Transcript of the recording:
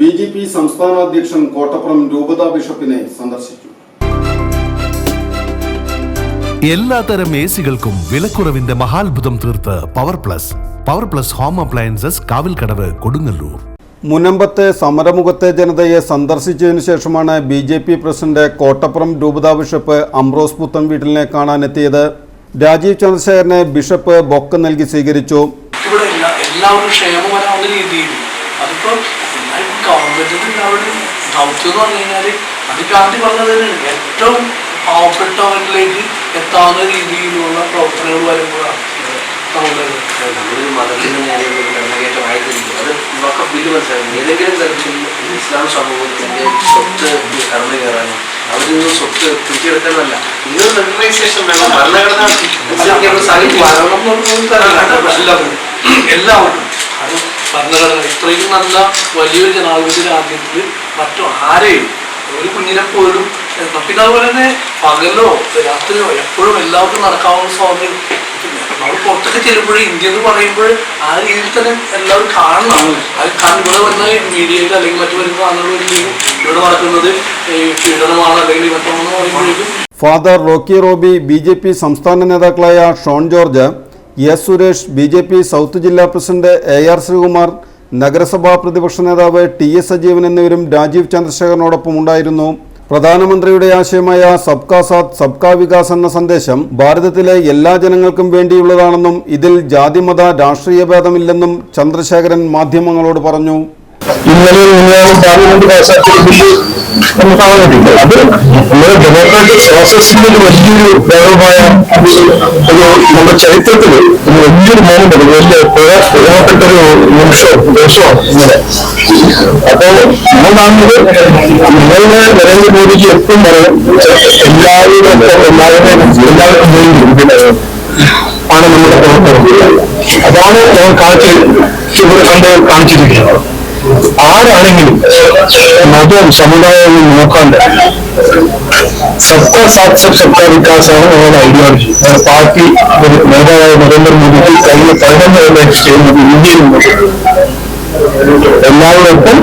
B J P സംസ്ഥാന അധ്യക്ഷൻ കോട്ടപ്പുറം രൂപത ബിഷപ്പിനെ സന്ദർശിച്ചു. എല്ലാത്തരം എ സികൾക്കും വിലക്കുറവിന്റെ മഹാത്ഭുതം തീർത്ത് power plus. Power plus home appliances Kavilkadavu Kodungallur. മുനമ്പത്തെ സമരമുഖത്തെ ജനതയെ സന്ദർശിച്ചതിനു ശേഷമാണ് B J P president Kottapuram രൂപതാ ബിഷപ്പ് അംബ്രോസ് പുത്തൻ വീട്ടിലിനെ കാണാനെത്തിയത്. രാജീവ് ചന്ദ്രശേഖരനെ ബിഷപ്പ് ബൊക്ക നൽകി സ്വീകരിച്ചു. ഇവിടെ എല്ലാവരും രീതിയിൽ. എല്ലാവർക്കും അവിടെ ദൗത്യം എന്ന് പറഞ്ഞു കഴിഞ്ഞാൽ അത് ഗാന്ധി പറഞ്ഞത് തന്നെയാണ്. ഏറ്റവും പാവപ്പെട്ടവരിലേക്ക് എത്താവുന്ന രീതിയിലുള്ള പ്രവർത്തനങ്ങൾ വരുമ്പോഴാണ് നമ്മളൊരു അത് ബില്ല് മനസ്സിലാക്കുന്നു ഏതെങ്കിലും തരത്തിൽ ഇസ്ലാം സമൂഹത്തിന്റെ സ്വത്ത് കടന്നു കയറാനോ അവരിൽ നിന്ന് സ്വത്ത് പിടിച്ചെടുക്കാനല്ല ഇന്ന് ഫെഡറലൈസേഷൻ വേണം ഭരണഘടന അനുസരിക്കാനുള്ള ഭരണഘടന. ഇത്രയും നല്ല വലിയൊരു ജനാധിപത്യ രാജ്യത്തിൽ മറ്റു ആരെയും ഒരു കുഞ്ഞിനെ പോലും പിന്നെ അതുപോലെ തന്നെ പകലോ രാത്രിയോ എപ്പോഴും എല്ലാവർക്കും നടക്കാവുന്ന സ്വാതന്ത്ര്യം. നമ്മൾ പുറത്തൊക്കെ ചെല്ലുമ്പോൾ ഇന്ത്യ എന്ന് പറയുമ്പോൾ ആ രീതിയിൽ തന്നെ എല്ലാവരും കാണണം. അത് കാരണം ഇവിടെ വന്ന മീഡിയയിൽ അല്ലെങ്കിൽ മറ്റു വരുന്ന വരുമ്പോഴേക്കും ഇവിടെ നടക്കുന്നത് ഈ പീഡനമാണ് അല്ലെങ്കിൽ മറ്റൊന്ന് പറയുമ്പോഴേക്കും. Father Rocky Roby B J P സംസ്ഥാന നേതാക്കളായ Shone George S Suresh B J P south ജില്ലാ പ്രസിഡന്റ് എ ആർ ശ്രീകുമാർ നഗരസഭാ പ്രതിപക്ഷ നേതാവ് ടി എസ് സജീവൻ എന്നിവരും രാജീവ് ചന്ദ്രശേഖരനോടൊപ്പം ഉണ്ടായിരുന്നു. പ്രധാനമന്ത്രിയുടെ ആശയമായ സബ്കാ സാത്ത് സബ്കാ വികാസ് എന്ന സന്ദേശം ഭാരതത്തിലെ എല്ലാ ജനങ്ങൾക്കും വേണ്ടിയുള്ളതാണെന്നും ഇതിൽ ജാതിമത രാഷ്ട്രീയ ഭേദമില്ലെന്നും ചന്ദ്രശേഖരൻ മാധ്യമങ്ങളോട് പറഞ്ഞു. ഇന്നലെ ഇന്നലെ പാർലമെന്റ് പാസ്സാക്കിയ ബില്ല് നമ്മൾ കാണുന്നുണ്ട് അത് നമ്മുടെ ഡെമോക്രാറ്റിക് പ്രോസസ്സിന്റെ ഒരു വലിയൊരു ഭാഗമായ നമ്മുടെ ചരിത്രത്തിൽ ഒരു വലിയൊരു മോമെന്റ് വലിയ പ്രധാ- പ്രധാനപ്പെട്ട ഒരു നിമിഷവും ദിവസവും ഇന്നലെ. അപ്പോ നമ്മൾ കാണുന്നത് നിങ്ങളുടെ നരേന്ദ്രമോദിജി എപ്പോഴും പറയും എല്ലാവരും എല്ലാവരും പിന്നെ ആണ് നമ്മുടെ പ്രവർത്തനം. അതാണ് നമ്മൾ കാണിച്ച് ഇവിടെ കണ്ട് കാണിച്ചിരിക്കുന്നത്. ആരാണെങ്കിലും മതവും സമുദായവും നോക്കാണ്ട് സബ്കാ സാത് സബ് സബ്കാ വികാസമാണ് ഞങ്ങളുടെ ഐഡിയോളജി ഞങ്ങളുടെ പാർട്ടി നേതാവായ നരേന്ദ്രമോദിക്ക് കഴിഞ്ഞ പതിനൊന്ന് കൊല്ലമായിട്ട് ചെയ്യുന്നത് ഇന്ത്യയിലും എല്ലാവരോടൊപ്പം